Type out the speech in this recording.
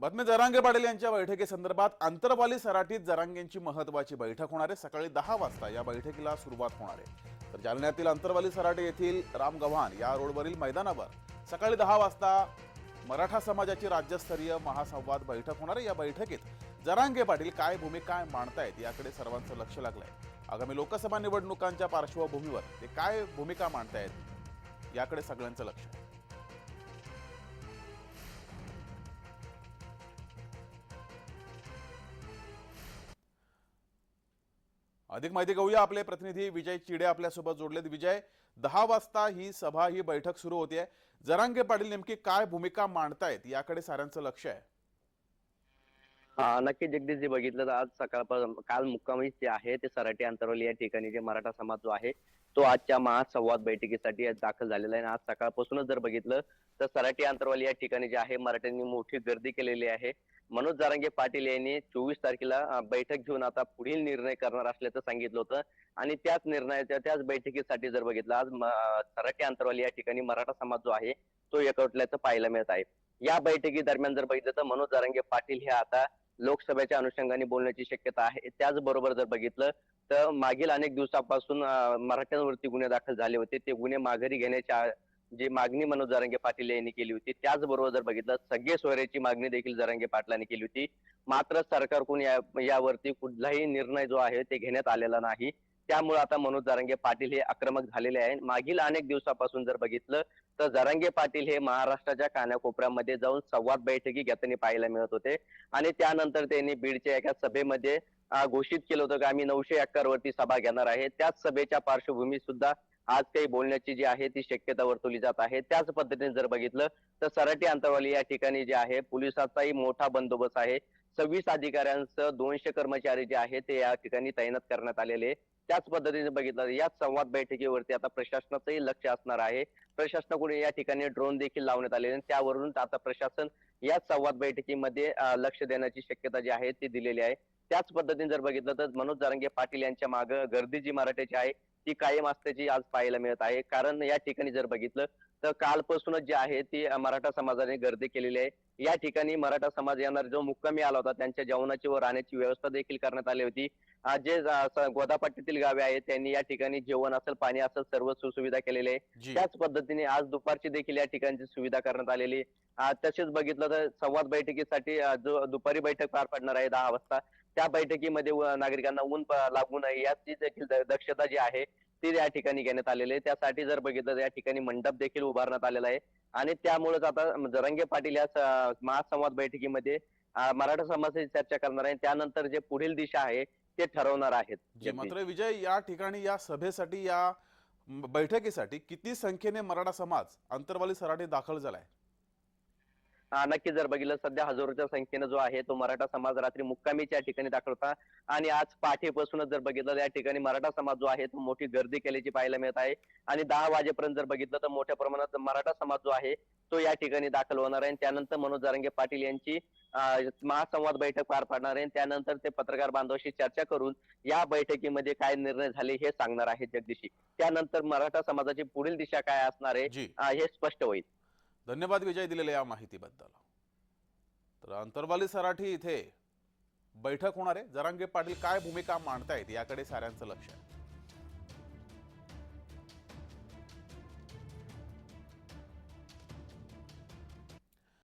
बातमी जरांगे पाटील यांच्या बैठकीसंदर्भात आंतरवाली सराटीत जरांगेंची महत्वाची बैठक होणार आहे. सकाळी दहा वाजता या बैठकीला सुरुवात होणार आहे. तर जालन्यातील आंतरवाली सराटी येथील राम गव्हाण या रोडवरील मैदानावर सकाळी दहा वाजता मराठा समाजाची राज्यस्तरीय महासंवाद बैठक होणार आहे. या बैठकीत जरांगे पाटील काय भूमिका मांडतायत याकडे सर्वांचं लक्ष लागलंय. आगामी लोकसभा निवडणुकांच्या पार्श्वभूमीवर ते काय भूमिका मांडतायत याकडे सगळ्यांचं लक्ष आहे. अधिक माहिती घेऊया. आपले प्रतिनिधी विजय चिडे आपल्यासोबत जोडलेत. विजय दहा वाजता ही सभा ही बैठक सुरू होते जरांगे पाटील नेमकी काय भूमिका मांडतायत याकडे साऱ्यांचं लक्ष आहे. हा नक्की जगदीशजी बघितलं तर आज सकाळपासून काल मुक्कामी जे आहे ते सराटी अंतरवली या ठिकाणी जे मराठा समाज जो आहे तो आजच्या महासंवाद बैठकीसाठी दाखल झालेला आहे. आणि आज सकाळपासूनच जर बघितलं तर सराटी अंतरवाली या ठिकाणी जे आहे मराठ्यांनी मोठी गर्दी केलेली आहे. मनोज जारांगे पाटील यांनी चोवीस तारखेला बैठक घेऊन आता पुढील निर्णय करणार असल्याचं सांगितलं होतं. आणि त्याच निर्णयाच्या त्याच बैठकीसाठी जर बघितलं आज म- अंतरवाली या ठिकाणी मराठा समाज जो आहे तो एकवटल्याचं पाहायला मिळत आहे. या बैठकी दरम्यान जर बघितलं तर मनोज जारांगे पाटील हे आता लोकसभेच्या अनुषंगाने बोलण्याची शक्यता आहे. त्याचबरोबर जर बघितलं तर मागील अनेक दिवसापासून मराठ्यांवरती गुन्हे दाखल झाले होते. ते गुन्हे माघारी घेण्याच्या जी मागणी मनोज जारंगे पाटील यांनी केली होती त्याचबरोबर जर बघितलं सगळे सोयऱ्याची मागणी देखील जारंगे पाटलांनी केली होती. मात्र सरकारकडून या यावरती कुठलाही निर्णय जो आहे ते घेण्यात आलेला नाही. त्यामुळे आता मनोज जारंगे पाटील हे आक्रमक झालेले आहे मागील अनेक दिवसापासून जर बघितलं तर जरांगे पाटील हे महाराष्ट्राच्या कानाकोपऱ्यामध्ये जाऊन संवाद बैठकी घेताना पाहायला मिळत होते. आणि त्यानंतर त्यांनी बीडच्या एका सभेमध्ये घोषित केलं होतं की आम्ही नऊशे एकर वरती सभा घेणार आहे. त्याच सभेच्या पार्श्वभूमी सुद्धा आज काही बोलण्याची जी आहे ती शक्यता वर्तवली जात आहे. त्याच पद्धतीने जर बघितलं तर सराटी अंतरवाली या ठिकाणी जे आहे पोलिसाचाही मोठा बंदोबस्त आहे. सव्वीस अधिकाऱ्यांचं दोनशे कर्मचारी जे आहे ते या ठिकाणी तैनात करण्यात आलेले त्याच पद्धतीने बघितलं या संवाद बैठकीवरती आता प्रशासनाचंही लक्ष असणार आहे. प्रशासनाकडून या ठिकाणी ड्रोन देखील लावण्यात आलेले त्यावरून आता प्रशासन याच संवाद बैठकीमध्ये लक्ष देण्याची शक्यता जी आहे ती दिलेली आहे. त्याच पद्धतीने जर बघितलं तर मनोज जारंगे पाटील यांच्या मागे गर्दी जी मराठ्याची आहे. ती कायम असल्याची आज पाहायला मिळत आहे. कारण या ठिकाणी जर बघितलं तर कालपासूनच जे आहे ती मराठा समाजाने गर्दी केलेली आहे. या ठिकाणी मराठा समाज येणार जो मुक्कामी आला होता त्यांच्या जेवणाची व राहण्याची व्यवस्था देखील करण्यात आली होती. जे गोदापट्टीतील गावे आहेत त्यांनी या ठिकाणी जेवण असेल पाणी असेल सर्व सुविधा केलेली आहे त्याच पद्धतीने आज दुपारची देखील या ठिकाणची सुविधा करण्यात आलेली. तसेच बघितलं तर संवाद बैठकीसाठी जो दुपारी बैठक पार पडणार आहे दहा वाजता. त्या बैठकीमध्ये व- नागरिकांना ऊन लागू नये याची देखील दक्षता जी आहे ती या ठिकाणी घेण्यात आलेली आहे. त्यासाठी जर बघितलं तर या ठिकाणी मंडप देखील उभारण्यात आलेला आहे. आणि त्यामुळेच आता जरंगे पाटील या महासंवाद बैठकीमध्ये मराठा समाजाची चर्चा करणार आहे. त्यानंतर जे पुढील दिशा आहे ते ठरवणार आहेत. जी मात्र विजय या ठिकाणी या सभेसाठी या बैठकीसाठी किती संख्येने मराठा समाज अंतरवाली सराठी दाखल झालाय? नक्की जर बघितलं सध्या हजारोच्या संख्येनं जो आहे तो मराठा समाज रात्री मुक्कामीच्या ठिकाणी दाखल होता. आणि आज पहाटेपासूनच जर बघितलं या ठिकाणी मराठा समाज जो आहे तो मोठी गर्दी केल्याची पाहायला मिळत आहे. आणि दहा वाजेपर्यंत जर बघितलं तर मोठ्या प्रमाणात मराठा समाज जो आहे तो या ठिकाणी दाखल होणार आहे. त्यानंतर मनोज जारंगे पाटील यांची महासंवाद बैठक पार पाडणार आहे. त्यानंतर ते पत्रकार बांधवाशी चर्चा करून या बैठकीमध्ये काय निर्णय झाले हे सांगणार आहेत जगदीशी. त्यानंतर मराठा समाजाची पुढील दिशा काय असणार आहे हे स्पष्ट होईल. धन्यवाद विजय दिलेल्या या माहितीबद्दल. तर अंतरवाली सराठी इथे बैठक होणार आहे. जरांगे पाटील काय भूमिका मांडतायत याकडे साऱ्यांचं लक्ष आहे.